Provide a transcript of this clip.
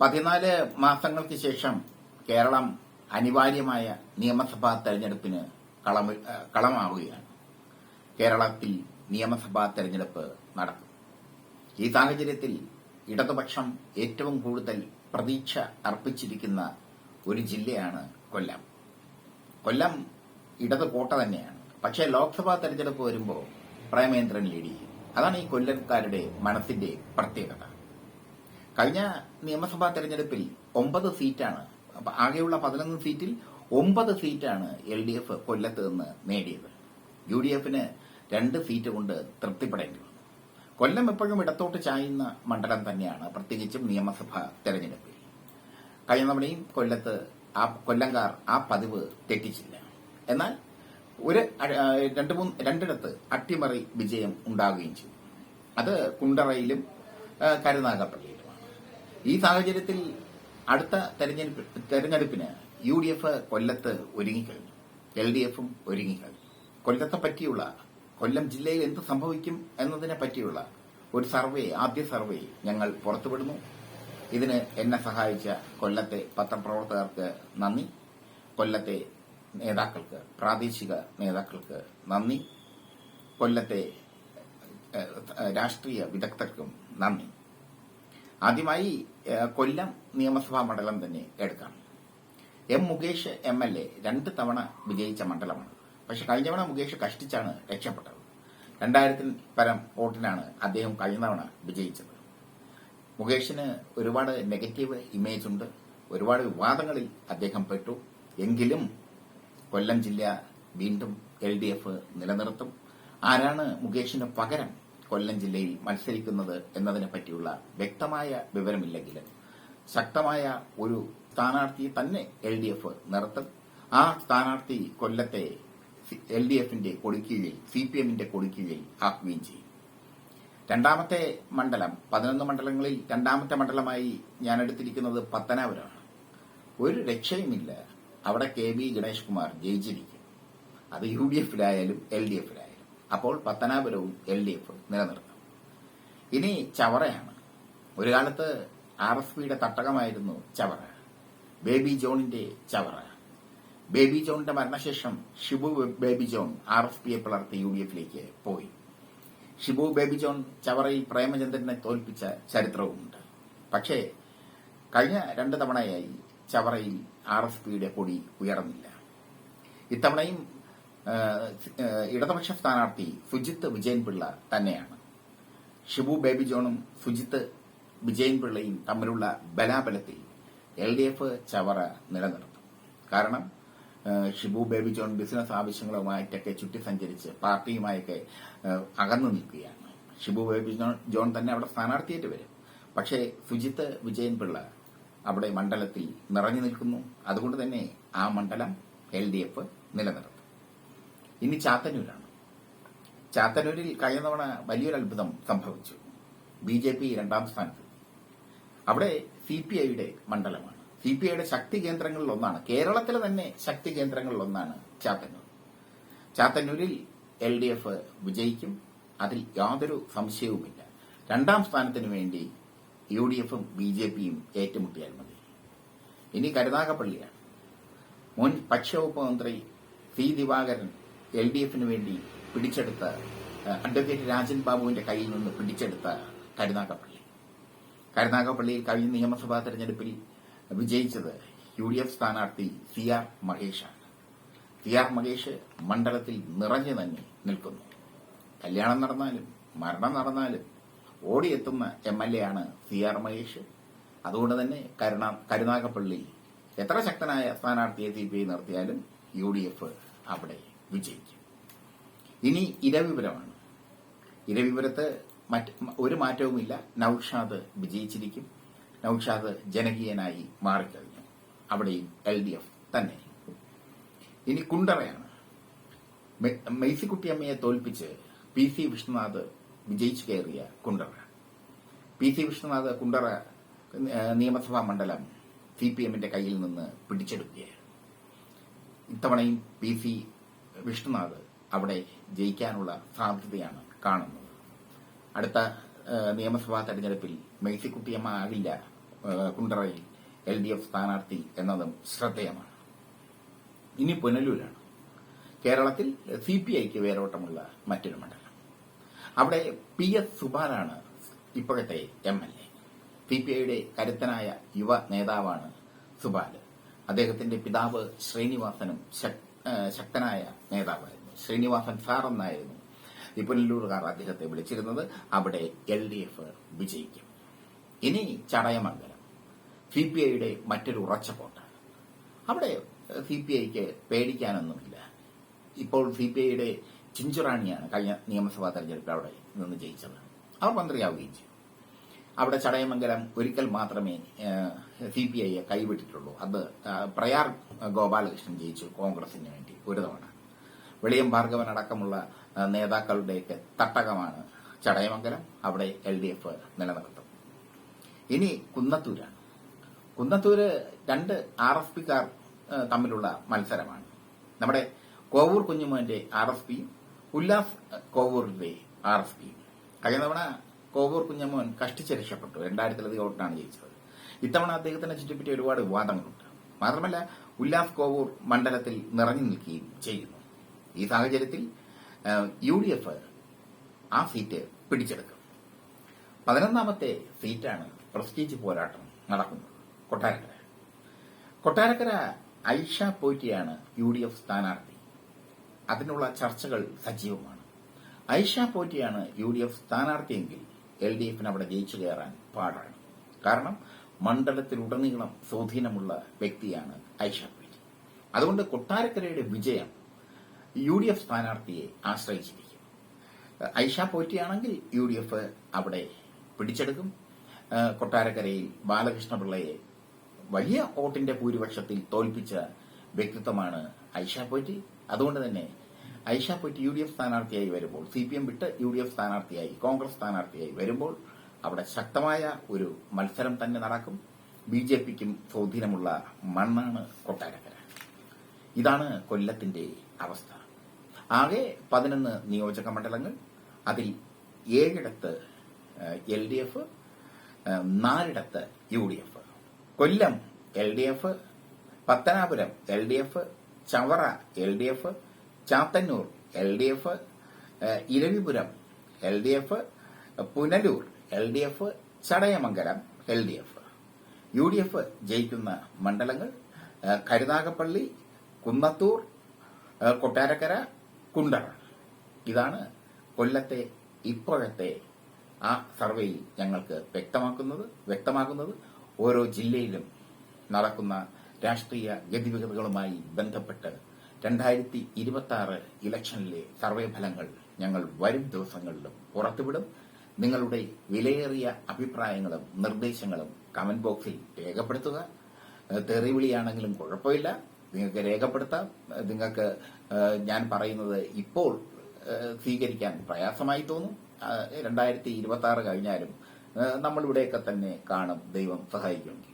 പതിനാല് മാസങ്ങൾക്ക് ശേഷം കേരളം അനിവാര്യമായ നിയമസഭാ തെരഞ്ഞെടുപ്പിന് കളമ കളമാവുകയാണ്. കേരളത്തിൽ നിയമസഭാ തെരഞ്ഞെടുപ്പ് നടക്കും. ഈ സാഹചര്യത്തിൽ ഇടതുപക്ഷം ഏറ്റവും കൂടുതൽ പ്രതീക്ഷ അർപ്പിച്ചിരിക്കുന്ന ഒരു ജില്ലയാണ് കൊല്ലം. കൊല്ലം ഇടത് കോട്ട തന്നെയാണ്. പക്ഷേ ലോക്സഭാ തെരഞ്ഞെടുപ്പ് വരുമ്പോൾ പ്രേമേന്ദ്രൻ ലീഡ് ചെയ്യും. അതാണ് ഈ കൊല്ലംകാരുടെ മനസ്സിന്റെ പ്രത്യേകത. കഴിഞ്ഞ നിയമസഭാ തെരഞ്ഞെടുപ്പിൽ ഒമ്പത് സീറ്റാണ്. ആകെയുള്ള പതിനൊന്ന് സീറ്റിൽ ഒമ്പത് സീറ്റാണ് എൽ ഡി എഫ് കൊല്ലത്ത് നിന്ന് നേടിയത്. യു ഡി എഫിന് രണ്ട് സീറ്റ് കൊണ്ട് തൃപ്തിപ്പെടേണ്ടി വന്നു. കൊല്ലം എപ്പോഴും ഇടത്തോട്ട് ചായുന്ന മണ്ഡലം തന്നെയാണ് പ്രത്യേകിച്ചും നിയമസഭാ തെരഞ്ഞെടുപ്പിൽ. കഴിഞ്ഞ തവണയും കൊല്ലത്ത് ആ കൊല്ലംകാർ ആ പതിവ് തെറ്റിച്ചില്ല. എന്നാൽ ഒരു രണ്ട് മൂന്ന് രണ്ടിടത്ത് അട്ടിമറി വിജയം ഉണ്ടാവുകയും ചെയ്തു. അത് കുണ്ടറയിലും ആ, കരുനാഗപ്പള്ളിയിലുമാണ് ഈ സാഹചര്യത്തിൽ അടുത്ത തെരഞ്ഞെടുപ്പ് തെരഞ്ഞെടുപ്പിന് യു ഡി എഫ് കൊല്ലത്ത് ഒരുങ്ങിക്കഴിഞ്ഞു. എൽ ഡി എഫും ഒരുങ്ങിക്കഴിഞ്ഞു. കൊല്ലത്തെ പറ്റിയുള്ള കൊല്ലം ജില്ലയിൽ എന്ത് സംഭവിക്കും എന്നതിനെ പറ്റിയുള്ള ഒരു സർവേ ആദ്യ സർവേ ഞങ്ങൾ പുറത്തുവിടുന്നു. ഇതിന് എന്നെ സഹായിച്ച കൊല്ലത്തെ പത്രപ്രവർത്തകർക്ക് നന്ദി. കൊല്ലത്തെ നേതാക്കൾക്ക് പ്രാദേശിക നേതാക്കൾക്ക് നന്ദി. കൊല്ലത്തെ രാഷ്ട്രീയ വിദഗ്ധർക്കും നന്ദി. ആദ്യമായി കൊല്ലം നിയമസഭാ മണ്ഡലം തന്നെ എടുക്കാം. M Mukesh M L A രണ്ട് തവണ വിജയിച്ച മണ്ഡലമാണ്. പക്ഷെ കഴിഞ്ഞ തവണ മുകേഷ് കഷ്ടിച്ചാണ് രക്ഷപ്പെട്ടത്. രണ്ടായിരത്തിൽ പരം വോട്ടിനാണ് അദ്ദേഹം കഴിഞ്ഞ തവണ വിജയിച്ചത്. മുകേഷിന് ഒരുപാട് നെഗറ്റീവ് ഇമേജ് ഉണ്ട്. ഒരുപാട് വിവാദങ്ങളിൽ അദ്ദേഹം പെട്ടു. എങ്കിലും കൊല്ലം ജില്ല വീണ്ടും എൽ ഡി എഫ് നിലനിർത്തും. ആരാണ് മുകേഷിന് പകരം കൊല്ലം ജില്ലയിൽ മത്സരിക്കുന്നത് എന്നതിനെ പറ്റിയുള്ള വ്യക്തമായ വിവരമില്ലെങ്കിലും ശക്തമായ ഒരു സ്ഥാനാർത്ഥിയെ തന്നെ എൽ ഡി എഫ് നിർത്തും ആ സ്ഥാനാർത്ഥി കൊല്ലത്തെ എൽ ഡി എഫിന്റെ കൊടുക്കീഴിൽ സി പി എമ്മിന്റെ കൊടുക്കീഴിൽ ആക്കുകയും ചെയ്യും. രണ്ടാമത്തെ മണ്ഡലം പതിനൊന്ന് മണ്ഡലങ്ങളിൽ രണ്ടാമത്തെ മണ്ഡലമായി ഞാൻ എടുത്തിരിക്കുന്നത് പത്തനാപുരമാണ്. ഒരു രക്ഷയുമില്ല. അവിടെ കെ വി ഗണേഷ് കുമാർ ജയിച്ചിരിക്കും. അത് യു ഡി എഫിലായാലും എൽ ഡി എഫിലായാലും. അപ്പോൾ പത്തനാപുരവും എൽ ഡി എഫ് നിലനിർത്തും. ഇനി ചവറയാണ്. ഒരു കാലത്ത് ആർ എസ് പിയുടെ തട്ടകമായിരുന്നു ചവറ. ബേബി ജോണിന്റെ ചവറ. ബേബി ജോണിന്റെ മരണശേഷം ഷിബു ബേബി ജോൺ ആർ എസ് പിയെ പിളർത്തി യു ഡി എഫിലേക്ക് പോയി. ഷിബു ബേബി ജോൺ ചവറയിൽ പ്രേമചന്ദ്രനെ തോൽപ്പിച്ച ചരിത്രവുമുണ്ട്. പക്ഷേ കഴിഞ്ഞ രണ്ട് തവണയായി ചവറയിൽ ആർ എസ് പിയുടെ കൊടി ഉയർന്നില്ല. ഇത്തവണയും ഇടതുപക്ഷ സ്ഥാനാർത്ഥി സുജിത്ത് വിജയൻപിള്ള തന്നെയാണ്. ഷിബു ബേബി ജോണും സുജിത്ത് വിജയൻപിള്ളയും തമ്മിലുള്ള ബലാബലത്തിൽ എൽ ഡി എഫ് ചവറ നിലനിർത്തും. കാരണം ഷിബു ബേബി ജോൺ ബിസിനസ് ആവശ്യങ്ങളുമായിട്ടൊക്കെ ചുറ്റി സഞ്ചരിച്ച് പാർട്ടിയുമായൊക്കെ അകന്നു നിൽക്കുകയാണ്. ഷിബു ബേബി ജോൺ ജോൺ തന്നെ അവിടെ സ്ഥാനാർത്ഥിയായിട്ട് വരും. പക്ഷേ സുജിത്ത് വിജയൻപിള്ള അവിടെ മണ്ഡലത്തിൽ നിറഞ്ഞു നിൽക്കുന്നു. അതുകൊണ്ട് തന്നെ ആ മണ്ഡലം എൽ ഡി എഫ് നിലനിർത്തും. ഇനി ചാത്തന്നൂരാണ്. ചാത്തന്നൂരിൽ കഴിഞ്ഞ തവണ വലിയൊരു അത്ഭുതം സംഭവിച്ചു. ബി ജെ പി രണ്ടാം സ്ഥാനത്ത്. അവിടെ സി പി ഐയുടെ മണ്ഡലമാണ്. സി പി ഐയുടെ ശക്തി കേന്ദ്രങ്ങളിൽ ഒന്നാണ് കേരളത്തിലെ തന്നെ ശക്തി കേന്ദ്രങ്ങളിൽ ഒന്നാണ് ചാത്തന്നൂർ. ചാത്തന്നൂരിൽ എൽ ഡി എഫ് വിജയിക്കും. അതിൽ യാതൊരു സംശയവുമില്ല. രണ്ടാം സ്ഥാനത്തിന് വേണ്ടി യു ഡി എഫും ബി ജെ പിയും ഏറ്റുമുട്ടിയാൽ മതി. ഇനി കരുനാഗപ്പള്ളിയാണ്. മുൻ ഭക്ഷ്യവകുപ്പ് മന്ത്രി സി ദിവാകരൻ എൽ ഡി എഫിന് വേണ്ടി പിടിച്ചെടുത്ത അഡ്വക്കേറ്റ് രാജൻ ബാബുവിന്റെ കയ്യിൽ നിന്ന് പിടിച്ചെടുത്ത കരുനാഗപ്പള്ളി. കരുനാഗപ്പള്ളിയിൽ കഴിഞ്ഞ നിയമസഭാ തെരഞ്ഞെടുപ്പിൽ വിജയിച്ചത് യു ഡി എഫ് സ്ഥാനാർത്ഥി സി ആർ മഹേഷാണ്. സി ആർ മഹേഷ് മണ്ഡലത്തിൽ നിറഞ്ഞു തന്നെ നിൽക്കുന്നു. കല്യാണം നടന്നാലും മരണം നടന്നാലും ഓടിയെത്തുന്ന എം എൽ എ ആണ് സി ആർ മഹേഷ്. അതുകൊണ്ട് തന്നെ കരുണ കരുനാഗപ്പള്ളി എത്ര ശക്തനായ സ്ഥാനാർത്ഥിയെ സി പി ഐ നിർത്തിയാലും യു ഡി എഫ് അവിടെ വിജയിക്കും. ഇനി ഇരവിപുരമാണ്. ഇരവിപുരത്ത് മറ്റ് ഒരു മാറ്റവുമില്ല. നൌഷാദ് വിജയിച്ചിരിക്കും. നൌഷാദ് ജനകീയനായി മാറിക്കഴിഞ്ഞു. അവിടെയും എൽ ഡി എഫ് തന്നെ ഇനി കുണ്ടറയാണ് മെയ്സിക്കുട്ടിയമ്മയെ തോൽപ്പിച്ച് പി സി വിഷ്ണുനാഥ് വിജയിച്ചു കയറിയ കുണ്ടറ. പി സി വിഷ്ണുനാഥ് കുണ്ടറ നിയമസഭാ മണ്ഡലം സി പി എമ്മിന്റെ കയ്യിൽ നിന്ന് പിടിച്ചെടുക്കുകയാണ്. ഇത്തവണയും പി സി വിഷ്ണുനാഥ് അവിടെ ജയിക്കാനുള്ള സാധ്യതയാണ് കാണുന്നത്. അടുത്ത നിയമസഭാ തെരഞ്ഞെടുപ്പിൽ മേഴ്സിക്കുട്ടിയമ്മ ആകില്ല കുണ്ടറയിൽ എൽ ഡി എഫ് സ്ഥാനാർത്ഥി എന്നതും ശ്രദ്ധേയമാണ്. ഇനി പുനലൂരാണ്. കേരളത്തിൽ സി പി ഐക്ക് വേരോട്ടമുള്ള മറ്റൊരു മണ്ഡലം. അവിടെ പി എസ് സുബാലാണ് ഇപ്പോഴത്തെ M L A. C P ഐയുടെ കരുത്തനായ യുവ നേതാവാണ് സുബാൽ അദ്ദേഹത്തിന്റെ പിതാവ് ശ്രീനിവാസനും ശക്- ഏഹ് ശക്തനായ നേതാവായിരുന്നു. ശ്രീനിവാസൻ സാർ എന്നായിരുന്നു തിപ്പനല്ലൂർകാർ അദ്ദേഹത്തെ വിളിച്ചിരുന്നത് അവിടെ എൽ ഡി എഫ് വിജയിക്കും. ഇനി ചടയമംഗലം. സി പി ഐയുടെ മറ്റൊരു ഉറച്ച കോട്ട അവിടെ സി പി ഐക്ക് പേടിക്കാനൊന്നുമില്ല. ഇപ്പോൾ സി പി ഐയുടെ ചിഞ്ചുറാണിയാണ് കഴിഞ്ഞ നിയമസഭാ തെരഞ്ഞെടുപ്പിൽ അവിടെ നിന്ന് ജയിച്ചത്. അവർ മന്ത്രിയാവുകയും ചെയ്തു. അവിടെ ചടയമംഗലം ഒരിക്കൽ മാത്രമേ സി പി ഐയെ കൈവിട്ടിട്ടുള്ളൂ. അത് പ്രയാർ ഗോപാലകൃഷ്ണൻ ജയിച്ചു കോൺഗ്രസിന് വേണ്ടി ഒരു തവണ. വെളിയം ഭാർഗവൻ അടക്കമുള്ള നേതാക്കളുടെയൊക്കെ തട്ടകമാണ് ചടയമംഗലം. അവിടെ എൽ ഡി എഫ് നിലനിർത്തും. ഇനി കുന്നത്തൂരാണ്. കുന്നത്തൂര് രണ്ട് ആർ എസ് പിക്കാർ തമ്മിലുള്ള മത്സരമാണ്. നമ്മുടെ കോവൂർ കുഞ്ഞുമോന്റെ ആർ എസ് പിയും ഉല്ലാസ് കോവൂറിന്റെ ആർ എസ് പിയും. കഴിഞ്ഞ തവണ കോവൂർ കുഞ്ഞമ്മോൻ കഷ്ടിച്ച് രക്ഷപ്പെട്ടു രണ്ടായിരത്തിലധികം വോട്ടാണ് ജയിച്ചത്. ഇത്തവണ അദ്ദേഹത്തിനെ ചുറ്റിപ്പറ്റി ഒരുപാട് വിവാദങ്ങളുണ്ട്. മാത്രമല്ല ഉല്ലാസ് കോവൂർ മണ്ഡലത്തിൽ നിറഞ്ഞു നിൽക്കുകയും ചെയ്യുന്നു. ഈ സാഹചര്യത്തിൽ യു ഡി എഫ് ആ സീറ്റ് പിടിച്ചെടുക്കും. പതിനൊന്നാമത്തെ സീറ്റാണ് പ്രസ്റ്റീജ് പോരാട്ടം നടക്കുന്നത്. കൊട്ടാരക്കര. കൊട്ടാരക്കര ഐഷ പോറ്റിയാണ് യു ഡി എഫ് സ്ഥാനാർത്ഥി. അതിനുള്ള ചർച്ചകൾ സജീവമാണ്. ഐഷ പോറ്റിയാണ് യു ഡി എഫ് സ്ഥാനാർത്ഥിയെങ്കിൽ എൽ ഡി എഫിന് അവിടെ ജയിച്ചു കയറാൻ പാടാണ്. കാരണം മണ്ഡലത്തിലുടനീളം സ്വാധീനമുള്ള വ്യക്തിയാണ് ഐഷ പോറ്റി അതുകൊണ്ട് കൊട്ടാരക്കരയുടെ വിജയം യു ഡി എഫ് സ്ഥാനാർത്ഥിയെ ആശ്രയിച്ചിരിക്കും. ഐഷ പോറ്റിയാണെങ്കിൽ യു ഡി എഫ് അവിടെ പിടിച്ചെടുക്കും. കൊട്ടാരക്കരയിൽ ബാലകൃഷ്ണപിള്ളയെ വലിയ വോട്ടിന്റെ ഭൂരിപക്ഷത്തിൽ തോൽപ്പിച്ച വ്യക്തിത്വമാണ് ഐഷ പോറ്റി. അതുകൊണ്ട് തന്നെ ഐഷ പോയിട്ട് യു ഡി എഫ് സ്ഥാനാർത്ഥിയായി വരുമ്പോൾ സി പി എം വിട്ട് യു ഡി എഫ് സ്ഥാനാർത്ഥിയായി കോൺഗ്രസ് സ്ഥാനാർത്ഥിയായി വരുമ്പോൾ അവിടെ ശക്തമായ ഒരു മത്സരം തന്നെ നടക്കും. ബി ജെ പിക്കും സ്വാധീനമുള്ള മണ്ണാണ് കൊട്ടാരക്കര. ഇതാണ് കൊല്ലത്തിന്റെ അവസ്ഥ. ആകെ പതിനൊന്ന് നിയോജക മണ്ഡലങ്ങൾ അതിൽ ഏഴിടത്ത് L D F നാലിടത്ത് U D F. Kollam L D F Pathanapuram L D F Chavara L D F Chathannoor L D F Eravipuram L D F Punalur L D F Chadayamangalam L D F. U D F ജയിക്കുന്ന മണ്ഡലങ്ങൾ കരുനാഗപ്പള്ളി കുന്നത്തൂർ കൊട്ടാരക്കര കുണ്ടറ. ഇതാണ് കൊല്ലത്തെ ഇപ്പോഴത്തെ ആ സർവേയിൽ ഞങ്ങൾക്ക് വ്യക്തമാക്കുന്നത് വ്യക്തമാക്കുന്നത് ഓരോ ജില്ലയിലും നടക്കുന്ന രാഷ്ട്രീയ ഗതിവിഗതികളുമായി ബന്ധപ്പെട്ട് രണ്ടായിരത്തി ഇരുപത്തി ആറ് ഇലക്ഷനിലെ സർവേ ഫലങ്ങൾ ഞങ്ങൾ വരും ദിവസങ്ങളിലും പുറത്തുവിടും. നിങ്ങളുടെ വിലയേറിയ അഭിപ്രായങ്ങളും നിർദ്ദേശങ്ങളും കമന്റ് ബോക്സിൽ രേഖപ്പെടുത്തുക. തെറിവിളിയാണെങ്കിലും കുഴപ്പമില്ല. നിങ്ങൾക്ക് രേഖപ്പെടുത്താം. നിങ്ങൾക്ക് ഞാൻ പറയുന്നത് ഇപ്പോൾ സ്വീകരിക്കാൻ പ്രയാസമായി തോന്നും. രണ്ടായിരത്തി ഇരുപത്തി ആറ് കഴിഞ്ഞാലും നമ്മളിവിടെയൊക്കെ തന്നെ കാണും. ദൈവം സഹായിക്കുമെങ്കിൽ